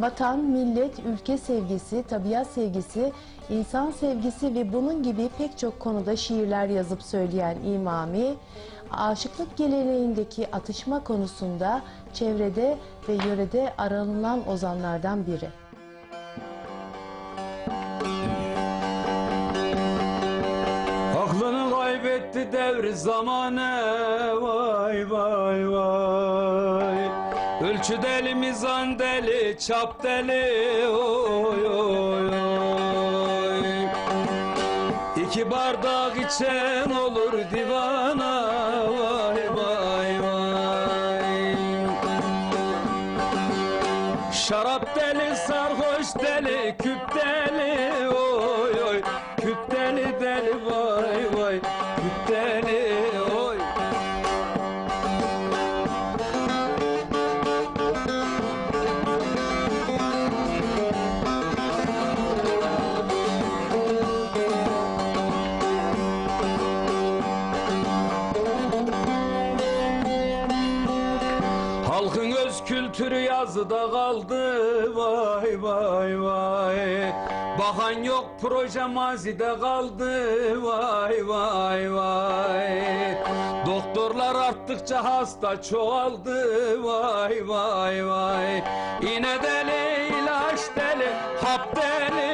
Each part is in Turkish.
Vatan, millet, ülke sevgisi, tabiat sevgisi, insan sevgisi ve bunun gibi pek çok konuda şiirler yazıp söyleyen İmami, aşıklık geleneğindeki atışma konusunda çevrede ve yörede aranılan ozanlardan biri. Aklını kaybetti devri zamane vay vay vay Ölçü deli mizan deli çap deli oy oy oy. İki bardak içen yazıda kaldı. Vay vay vay. Bakan yok proje mazide kaldı. Vay vay vay. Doktorlar arttıkça hasta çoğaldı. Vay vay vay. İğne deli ilaç deli hap deli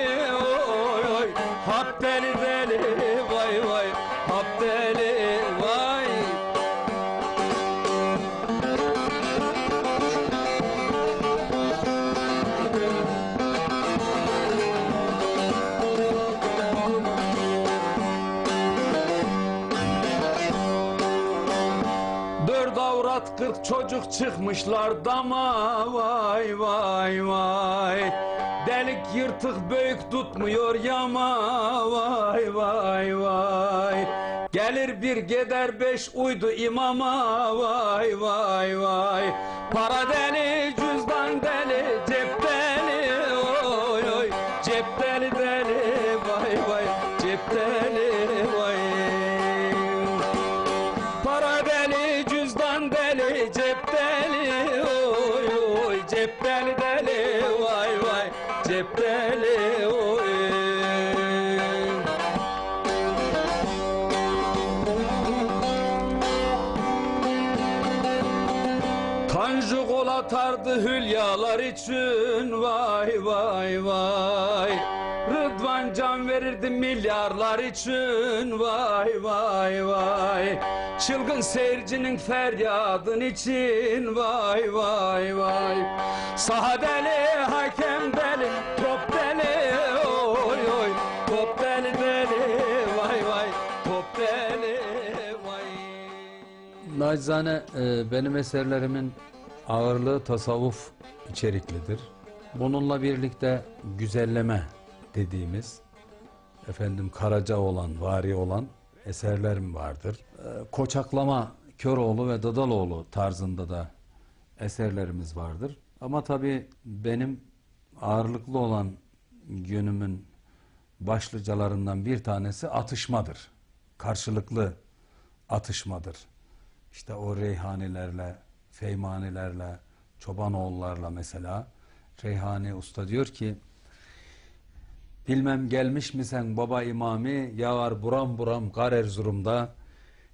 kırk çocuk çıkmışlar dama. Vay vay vay. Delik yırtık büyük tutmuyor yama. Vay vay vay. Gelir bir gider beş uydu imama. Vay vay vay. Para deli cüzdan deli atardı hülyalar için. Vay vay vay. Rıdvan can verirdi milyarlar için. Vay vay vay. Çılgın seyircinin feryadın için. Vay vay vay. Saha deli hakem deli top deli. Oy oy. Top deli deli. Vay vay. Top deli vay. Nacizane e, benim eserlerimin ağırlığı tasavvuf içeriklidir. Bununla birlikte güzelleme dediğimiz efendim karaca olan, vari olan eserlerim vardır. E, Koçaklama Köroğlu ve Dadaloğlu tarzında da eserlerimiz vardır. Ama tabii benim ağırlıklı olan yönümün başlıcalarından bir tanesi atışmadır. Karşılıklı atışmadır. İşte o reyhanilerle, feymanilerle, çobanoğullarla mesela Reyhani Usta diyor ki Bilmem gelmiş mi sen baba imami yağar buram buram kar Erzurum'da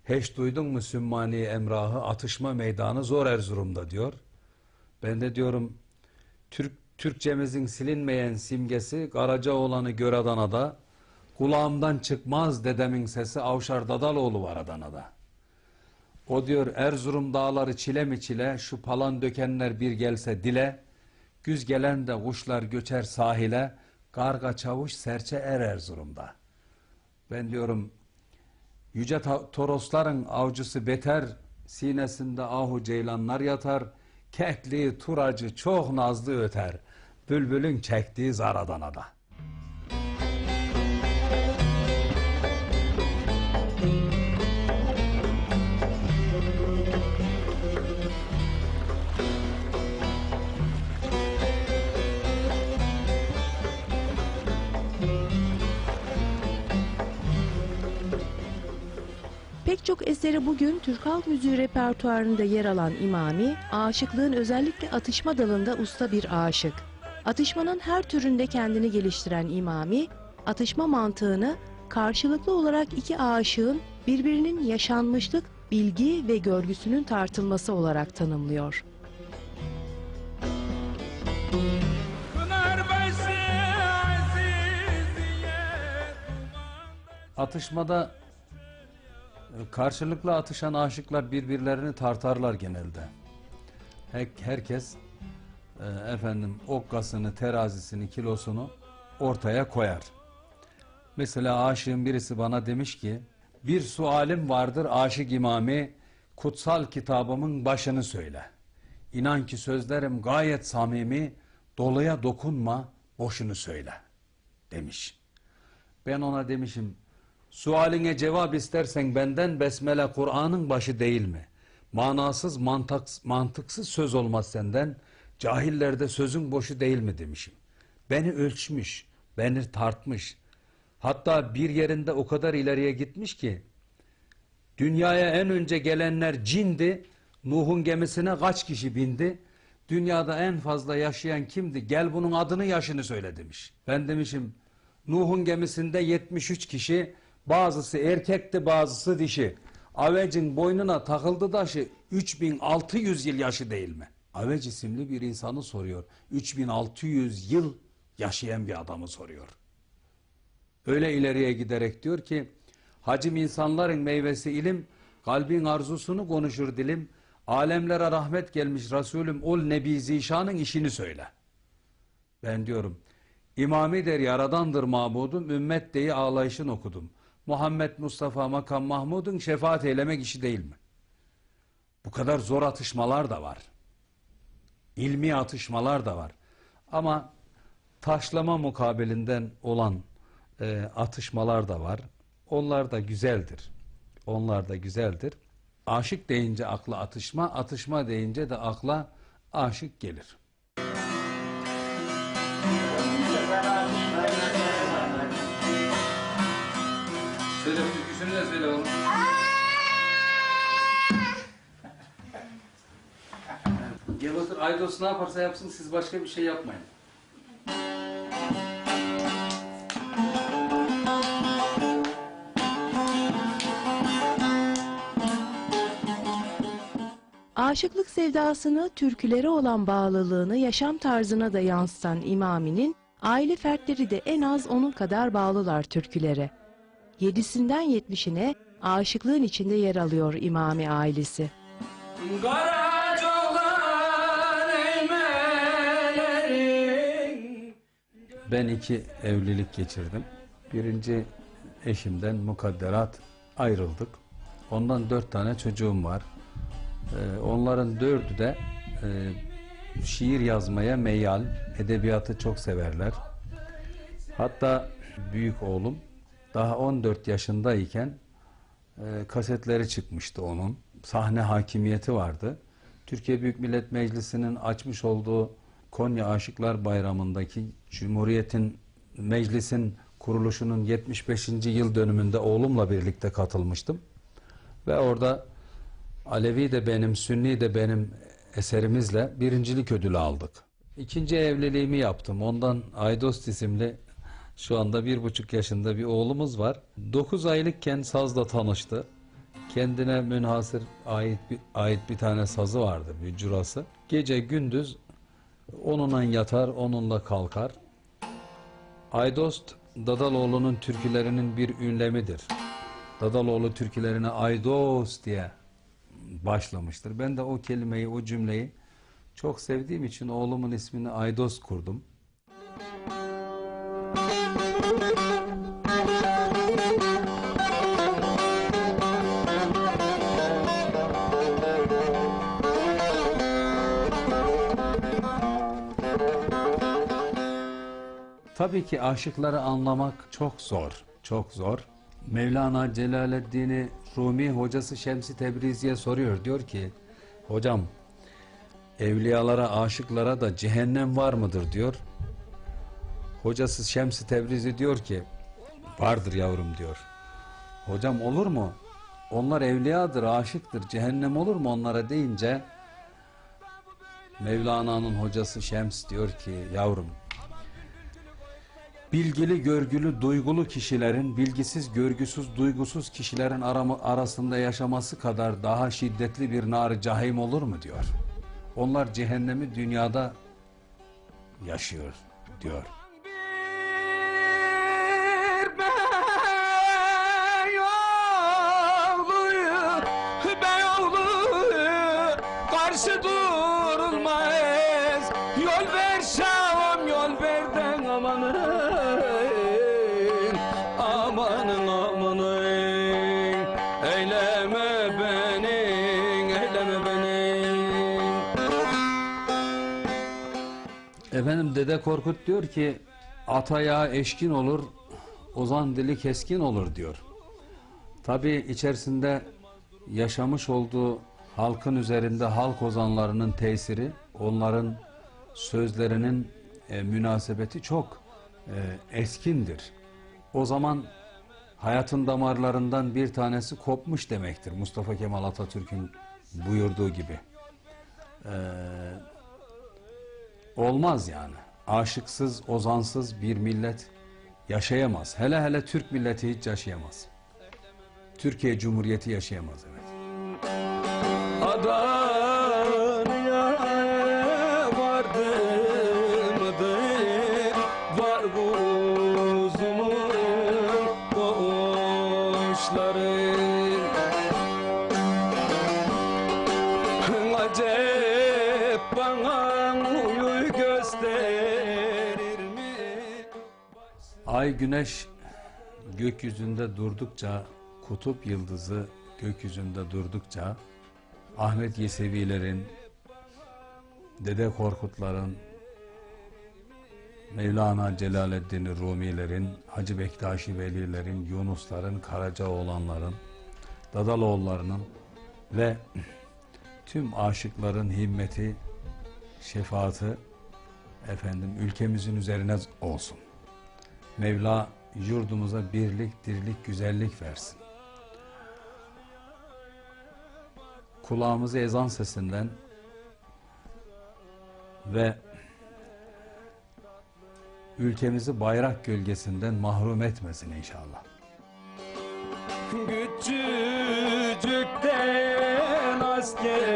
Hiç duydun mu Sümmani Emrah'ı atışma meydanı zor Erzurum'da diyor. Ben de diyorum Türk Türkçemizin silinmeyen simgesi Karacaoğlan'ı gör Adana'da Kulağımdan çıkmaz dedemin sesi Avşar Dadaloğlu var Adana'da. O diyor Erzurum dağları çile mi çile şu palan dökenler bir gelse dile. Güz gelen de kuşlar göçer sahile karga çavuş serçe er Erzurum'da. Ben diyorum yüce torosların avcısı beter sinesinde ahu ceylanlar yatar. Kekli turacı çok nazlı öter. Bülbülün çektiği zar Pek çok eseri bugün Türk halk müziği repertuarında yer alan İmami, aşıklığın özellikle atışma dalında usta bir aşık. Atışmanın her türünde kendini geliştiren İmami, atışma mantığını karşılıklı olarak iki aşığın birbirinin yaşanmışlık, bilgi ve görgüsünün tartılması olarak tanımlıyor. Atışmada karşılıklı atışan aşıklar birbirlerini tartarlar genelde. Her- herkes e, efendim okkasını, terazisini, kilosunu ortaya koyar. Mesela aşığın birisi bana demiş ki bir sualim vardır aşık imami kutsal kitabımın başını söyle. İnan ki sözlerim gayet samimi doluya dokunma boşunu söyle demiş. Ben ona demişim sualine cevap istersen benden besmele Kur'an'ın başı değil mi? Manasız mantak, mantıksız söz olmaz senden cahillerde sözün boşu değil mi demişim. Beni ölçmüş, beni tartmış. Hatta bir yerinde o kadar ileriye gitmiş ki dünyaya en önce gelenler cindi. Nuh'un gemisine kaç kişi bindi? Dünyada en fazla yaşayan kimdi? Gel bunun adını yaşını söyle demiş. Ben demişim Nuh'un gemisinde 73 kişi bazısı erkekti bazısı dişi. Avecin boynuna takıldı taşı 3600 yıl yaşı değil mi? Avec isimli bir insanı soruyor. 3600 yıl yaşayan bir adamı soruyor. Öyle ileriye giderek diyor ki hacim insanların meyvesi ilim kalbin arzusunu konuşur dilim alemlere rahmet gelmiş Resulüm ol Nebi Zişan'ın işini söyle. Ben diyorum İmami der yaradandır mabudum ümmet deyi ağlayışın okudum. Muhammed Mustafa Makam Mahmud'un şefaat eylemek işi değil mi? Bu kadar zor atışmalar da var. İlmi atışmalar da var. Ama taşlama mukabilinden olan e, atışmalar da var. Onlar da güzeldir. Onlar da güzeldir. Aşık deyince akla atışma, atışma deyince de akla aşık gelir. Söyle türküsünü de söyle oğlum. Gel otur Aydos ne yaparsa yapsın siz başka bir şey yapmayın. Aşıklık sevdasını, türkülere olan bağlılığını yaşam tarzına da yansıtan İmami'nin aile fertleri de en az onun kadar bağlılar türkülere. Yedisinden yetmişine aşıklığın içinde yer alıyor İmami ailesi. Ben iki evlilik geçirdim. Birinci eşimden mukadderat ayrıldık. Ondan dört tane çocuğum var. Ee, onların dördü de e, şiir yazmaya meyal, edebiyatı çok severler. Hatta büyük oğlum daha 14 yaşındayken e, kasetleri çıkmıştı onun. Sahne hakimiyeti vardı. Türkiye Büyük Millet Meclisi'nin açmış olduğu Konya Aşıklar Bayramı'ndaki Cumhuriyet'in meclisin kuruluşunun 75. yıl dönümünde oğlumla birlikte katılmıştım. Ve orada Alevi de benim, Sünni de benim eserimizle birincilik ödülü aldık. İkinci evliliğimi yaptım. Ondan Aydost isimli şu anda bir buçuk yaşında bir oğlumuz var. Dokuz aylıkken sazla tanıştı. Kendine münhasır ait bir, ait bir tane sazı vardı, bir curası. Gece gündüz onunla yatar, onunla kalkar. Aydost Dadaloğlu'nun türkülerinin bir ünlemidir. Dadaloğlu türkülerine Aydos diye başlamıştır. Ben de o kelimeyi, o cümleyi çok sevdiğim için oğlumun ismini Aydos kurdum. Tabii ki aşıkları anlamak çok zor, çok zor. Mevlana Celaleddin Rumi hocası Şemsi Tebrizi'ye soruyor. Diyor ki, hocam evliyalara, aşıklara da cehennem var mıdır diyor. Hocası Şemsi Tebrizi diyor ki, vardır yavrum diyor. Hocam olur mu? Onlar evliyadır, aşıktır. Cehennem olur mu onlara deyince Mevlana'nın hocası Şems diyor ki yavrum bilgili görgülü duygulu kişilerin bilgisiz görgüsüz duygusuz kişilerin aramı, arasında yaşaması kadar daha şiddetli bir nar cahim olur mu diyor. Onlar cehennemi dünyada yaşıyor diyor. Karşı Dede Korkut diyor ki ataya eşkin olur, ozan dili keskin olur diyor. Tabi içerisinde yaşamış olduğu halkın üzerinde halk ozanlarının tesiri, onların sözlerinin e, münasebeti çok e, eskindir. O zaman hayatın damarlarından bir tanesi kopmuş demektir. Mustafa Kemal Atatürk'ün buyurduğu gibi. Eee Olmaz yani. Aşıksız, ozansız bir millet yaşayamaz. Hele hele Türk milleti hiç yaşayamaz. Türkiye Cumhuriyeti yaşayamaz evet. Adana'ya Ay güneş gökyüzünde durdukça, kutup yıldızı gökyüzünde durdukça Ahmet Yesevilerin, Dede Korkutların, Mevlana Celaleddin Rumilerin, Hacı Bektaşi Velilerin, Yunusların, Karacaoğlanların, Dadaloğullarının ve tüm aşıkların himmeti, şefaati efendim ülkemizin üzerine olsun. Mevla yurdumuza birlik, dirlik, güzellik versin. Kulağımızı ezan sesinden ve ülkemizi bayrak gölgesinden mahrum etmesin inşallah. Küçücükten asker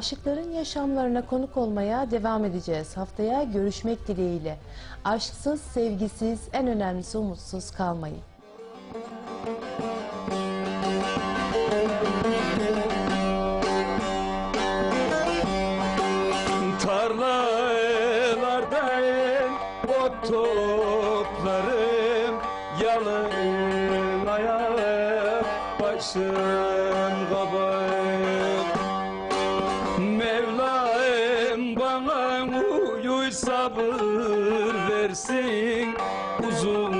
Aşıkların yaşamlarına konuk olmaya devam edeceğiz. Haftaya görüşmek dileğiyle. Aşksız, sevgisiz, en önemlisi umutsuz kalmayın. Tarlalardayım ot toplarım Yalın ayak başım sabır versin. Uzun